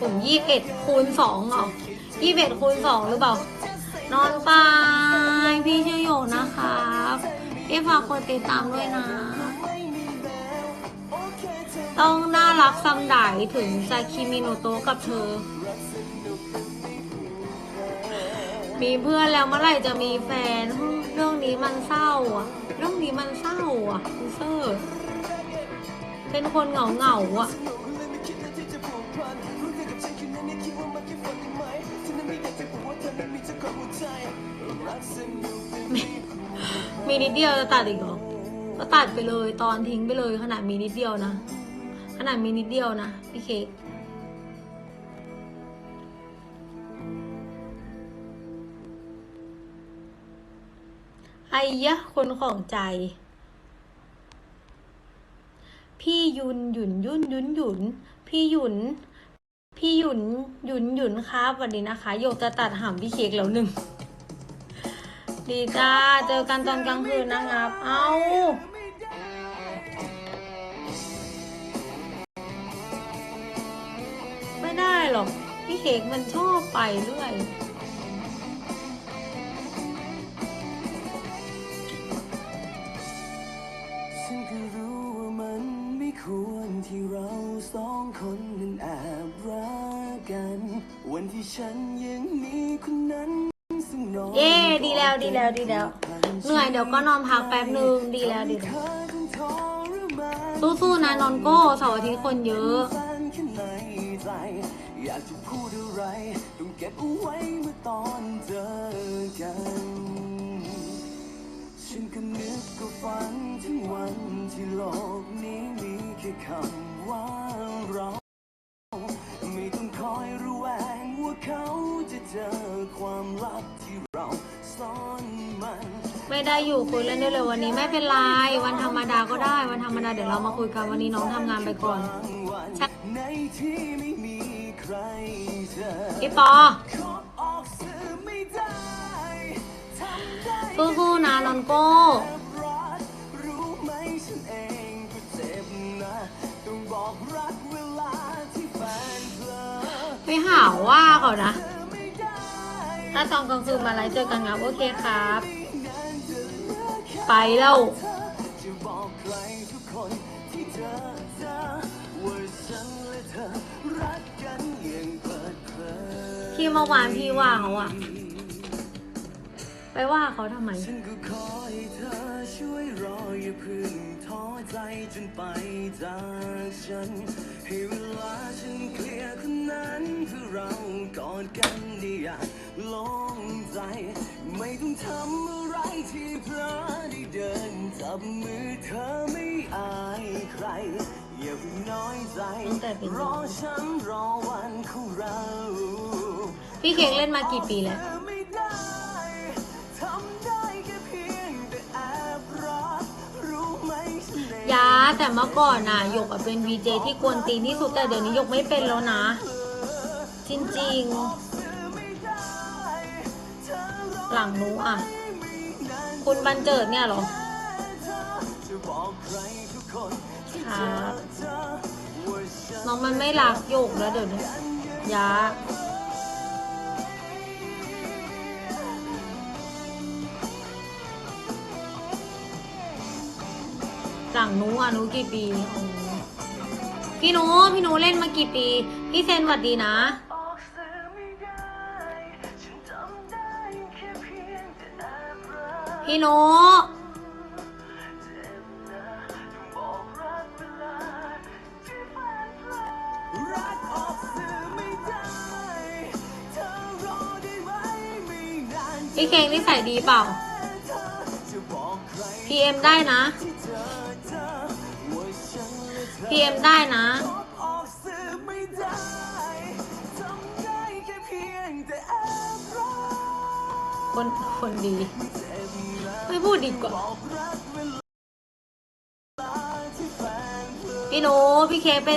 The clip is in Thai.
ผมยี่สิบเอ็ดคูณสองเหรอยี่สิบเอ็ดคูณสองหรือเปล่า นอนไปพี่ชื่อโยนะครับพี่ฝากกดติดตามด้วยนะ ต้องน่ารักซัมไดถึงจะคิมิโนโตะกับเธอ มีเพื่อนแล้วเมื่อไหร่จะมีแฟน เรื่องนี้มันเศร้าอะ เรื่องนี้มันเศร้าอะคุณเซอร์ เป็นคนเหงาเหงาอะ มีมีนิดเดียวจะตัดอีกเหรอ ก็ตัดไปเลยตอนทิ้งไปเลยขนาดมีนิดเดียวนะ ขนาดมีนิดเดียวนะพี่เค้กไอ้ยะคนของใจ พี่ยุนหยุนยุ่นยุนหยุน พี่หยุน พี่หยุนหยุนหยุนครับสวัสดีนะคะโยกจะตัดหำพี่เค้กแล้วหนึ่ง ดีจ้า เจอกันตอนกลางคืนนะครับ เอาไม่ได้หรอก พี่เค้กมันชอบไปเรื่อยฉันก็รู้ว่ามันไม่ควรที่เราสองคนนั้นแอบรักกัน วันที่ฉันยังมีคนนั้น เย้ดีแล้วดีแล้วดีแล้ว เหนื่อยเดี๋ยวก็นอนพักแป๊บนึงดีแล้วดีแล้วสู้ๆนะนอนโก้เสาร์อาทิตย์คนเยอะอยากจะพูดอะไรต้องเก็บเอาไว้เมื่อตอนเจอกันฉันก็นึกก็ฝันถึงวันที่โลกนี้มีแค่คำ ความลับที่เราซ่อนมันไม่ได้อยู่คุยเล่นได้เลยวันนี้ไม่เป็นไรวันธรรมดาก็ได้ วันธรรมดาเดี๋ยวเรามาคุยกันวันนี้น้องทำงานไปก่อนใช่ในที่ไม่มีใครเจอพี่ปอขอออกสื่อไม่ได้ทำได้สู้ๆนะนอนโก้รักรู้ไหมฉันเองก็เจ็บนะต้องบอกรักเวลาที่แฟนเพลอไม่หาว่าเขานะไม่ได้ ถ้าตอนกลางคืนมาไลฟ์เจอกันครับ โอเคครับ ไปแล้วที่เมื่อวานพี่ว่าเขาอะไปว่าเขาทำไม ฉันก็ขอให้เธอช่วยรออย่าพึ่งท้อใจจนไปจากฉัน เพื่อเรากอดกันได้อย่างโล่งใจ ไม่ต้องทำอะไรที่เพลอได้เดินจับมือเธอไม่อายใคร อย่าเพิ่งน้อยใจตั้งแต่เป็นรอฉันรอวันของเราพี่เค้กเล่นมากี่ปีแล้ว ไม่ได้ทำได้แค่เพียงแต่แอบรักรู้ไหมฉันเอง ยาแต่เมื่อก่อนน่ะหยกอะเป็นวีเจที่กวนตีนที่สุดแต่เดี๋ยวนี้หยกไม่เป็นแล้วนะ จริงๆ หลังนู้อะ คุณบันเจิดเนี่ยหรอครับน้องมันไม่รักโยกแล้วเดี๋ยวนี้ยาหลังนู้อะนูกี่ปี พี่นูพี่นูเล่นมากี่ปี พี่เซนหวัดดีนะ พี่หนูเจ็บนะต้องบอกรักเวลาที่แฟนเพลอรักออกสื่อไม่ได้เธอรอได้ไหมไม่นานพี่เคงนิสัยดีเปล่า พีเอ็มได้นะที่เจอเธอว่าฉันและเธอพีเอ็มได้นะ คนคนดีเจ็บนะไม่พูดดีกว่าบอกรักเวลาที่แฟนเพลอพี่หนูพี่เคกเป็น